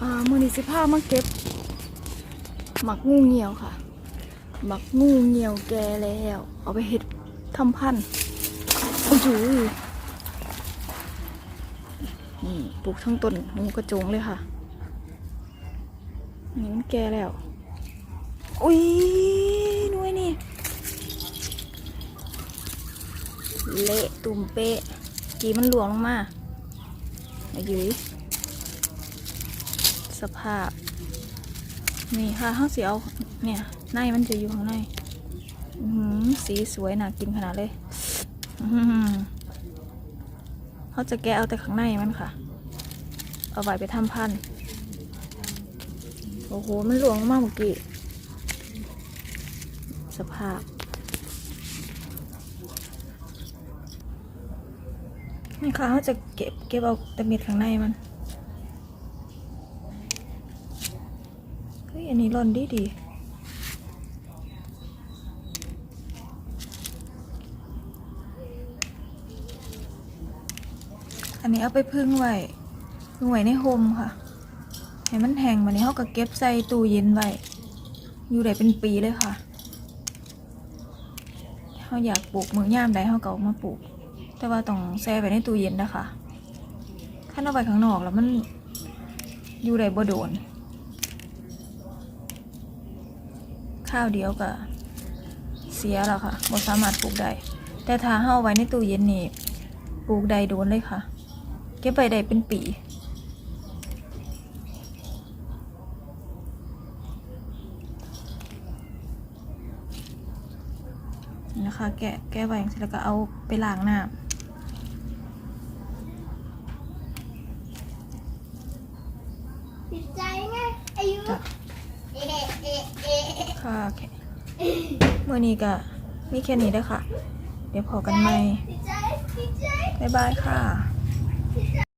อ่ามือนี้สิพามาเก็บ หมักงูเงียวค่ะ หมักงูเงียวแกแล้ว เอาไปเห็ดทำพันธุ์โอ้โหนี่ปลูกทั้งต้นงูกระจงเลยค่ะ นี่มันแกแล้ว อุ้ยน่วยนี่เละตุ่มเปะกีมันหลวงลงมาอายุย สภาพ นี่ค่ะข้าวเสียวเนี่ยในมันจะอยู่ข้างในหือสีสวยน่ากินขนาดเลยเขาจะแกะเอาแต่ข้างในมันค่ะ เอาไว้ไปทำพัน โอ้โห มันหลวงมากเมื่อกี้ สภาพนี่ค่ะเขาจะเก็บเก็บเอาแต่เม็ดข้างในมัน ฮ้ยอันนี้ร่อนดีดีอันนี้เอาไปพึ่งไว้พึ่งไว้ในโฮมค่ะ ให้มันแห้งมาในี้เขาก็เก็บใส่ตู้เย็นไว้ อยู่ได้เป็นปีเลยค่ะเขาอยากปลูกมือย่ามใดเขาก็ามาปลูก แต่ว่าต้องแช่ไว้ในตู้เย็นนะคะถ้าเอาไว้ข้างนอกแล้วมันอยู่ได้บ่โดน ข้าวเดียวก็เสียแล้วค่ะบ่สามารถปลูกได้แต่ถ้าเฮาเอาไว้ในตู้เย็นนี่ปลูกได้โดนเลยค่ะ เก็บไปได้เป็นปีนะคะแกะแกะไว้อย่างเสร็จแล้วก็เอาไปล้างน้ติดใจไงอายุำจ้ะ เอะเอะเอะเอะค่ะเมื่อนี้ก็มีแค่นี้ได้ค่ะ เดี๋ยวพอกันใหม่ บ๊ายบายค่ะ